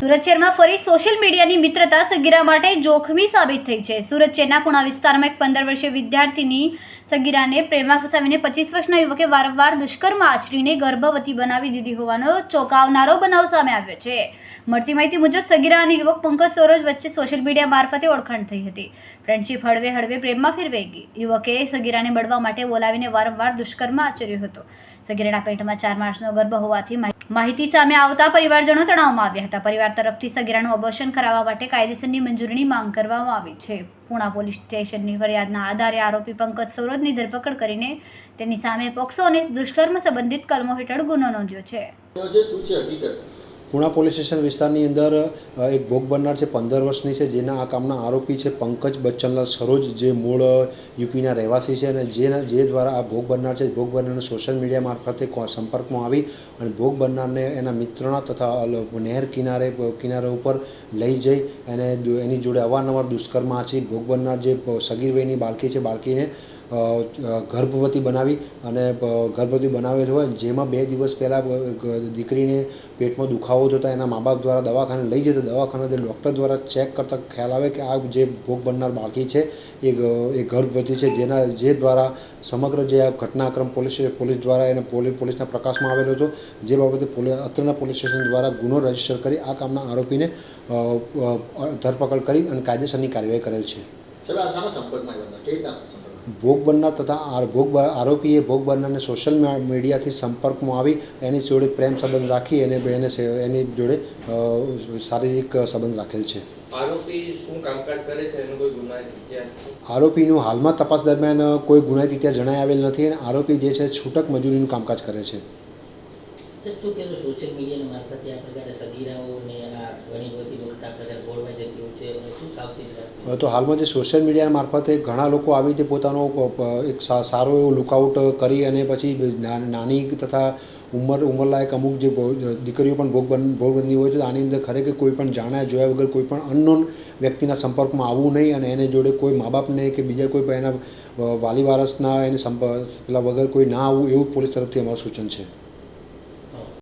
સુરત શહેરમાં ફરી સોશિયલ મીડિયાની મિત્રતા સગીરા માટે જોખમી સાબિત થઈ છે. સુરત શહેરના પુણા વિસ્તારમાં એક પંદર વર્ષીય વિદ્યાર્થીની સગીરાને પ્રેમમાં ફસાવીને પચીસ વર્ષના યુવકે વારંવાર દુષ્કર્મ આચરીને ગર્ભવતી બનાવી દીધી હોવાનો ચોંકાવનારો બનાવ સામે આવ્યો છે. મળતી માહિતી મુજબ, સગીરા અને યુવક પંકજ સરોજ વચ્ચે સોશિયલ મીડિયા મારફતે ઓળખાણ થઈ હતી. ફ્રેન્ડશીપ હળવે હળવે પ્રેમમાં ફેરવાઈ ગઈ. યુવકે સગીરાને મળવા માટે બોલાવીને વારંવાર દુષ્કર્મ આચર્યો હતો. સગીરાના પેટમાં ચાર માસનો ગર્ભ હોવાથી માહિ- માહિતી સામે આવતા પરિવારજનો તણાવમાં આવ્યા હતા. પરિવાર તરફથી સગીરાનું અબોર્શન કરાવવા માટે કાયદેસરની મંજૂરીની માંગ કરવામાં આવી છે. પુણા પોલીસ સ્ટેશનની ફરિયાદના આધારે આરોપી પંકજ સૌરોજની ધરપકડ કરીને તેની સામે પોક્સો અને દુષ્કર્મ સંબંધિત કલમો હેઠળ ગુનો નોંધ્યો છે. છે શું છે હકીકત? પુણા પોલીસ સ્ટેશન વિસ્તારની અંદર એક ભોગ બનનાર છે, પંદર વર્ષની છે, જેના આ કામના આરોપી છે પંકજ બચ્ચનલાલ સરોજ, જે મૂળ યુપીના રહેવાસી છે અને જેના, જે દ્વારા આ ભોગ બનનાર છે, ભોગ બનનારને સોશિયલ મીડિયા મારફતે સંપર્કમાં આવી અને ભોગ બનનારને એના મિત્રના તથા નહેર કિનારે કિનારે ઉપર લઈ જઈ અને એની જોડે અવારનવાર દુષ્કર્મ આચરી ભોગ બનનાર જે સગીર બાળકી છે, બાળકીને ગર્ભવતી બનાવી અને ગર્ભવતી બનાવેલ હોય જેમાં બે દિવસ પહેલાં દીકરીને પેટમાં દુખાવો થતા એના મા બાપ દ્વારા દવાખાને લઈ જતા દવાખાને ડૉક્ટર દ્વારા ચેક કરતાં ખ્યાલ આવે કે આ જે ભોગ બનનાર બાળકી છે, એ એ ગર્ભવતી છે, જેના, જે દ્વારા સમગ્ર જે આ ઘટનાક્રમ પોલીસ પોલીસ દ્વારા એને પોલીસ પોલીસના પ્રકાશમાં આવેલો હતો, જે બાબતે પોલીસ અત્રના પોલીસ સ્ટેશન દ્વારા ગુનો રજિસ્ટર કરી આ કામના આરોપીને ધરપકડ કરી અને કાયદેસરની કાર્યવાહી કરેલ છે. સંપર્કમાં ભોગ બનનાર તથા આ ભોગ બ- આરોપીએ ભોગ બનનારને સોશિયલ મીડિયાથી સંપર્કમાં આવી એની જોડે પ્રેમ સંબંધ રાખી એને એને એની જોડે શારીરિક સંબંધ રાખેલ છે. આરોપી શું કામકાજ કરે છે? એનો કોઈ ગુનાહિત ઇતિહાસ છે? આરોપીનું હાલમાં તપાસ દરમિયાન કોઈ ગુનાહિત ઇતિહાસ જણાઈ આવેલ નથી અને આરોપી જે છે છૂટક મજૂરીનું કામકાજ કરે છે. સાહેબ શું કહેશો? સોશિયલ મીડિયાના મારફતે આ પ્રકારે સગીરાઓને આ ઘણી બધી વખત આ પ્રકારે બોલવાઈ જતી હોય છે અને શું સાવચેતી રાખવી અ, તો હાલમાં જે સોશિયલ મીડિયા મારફતે ઘણા લોકો આવી રીતે પોતાનો એક સારો એવો લુકઆઉટ કરી અને પછી નાની તથા ઉંમર, ઉંમરલાયક અમુક જે દીકરીઓ પણ ભોગ બન ભોગ બનતી હોય તો આની અંદર ખરેખર કોઈ પણ જાણ્યા જોયા વગર કોઈ પણ અનનોન વ્યક્તિના સંપર્કમાં આવવું નહીં અને એને જોડે કોઈ મા બાપને કે બીજા કોઈ એના વાલી વારસના એને સંપ, પેલા વગર કોઈ ના આવવું એવું પોલીસ તરફથી અમારું સૂચન છે.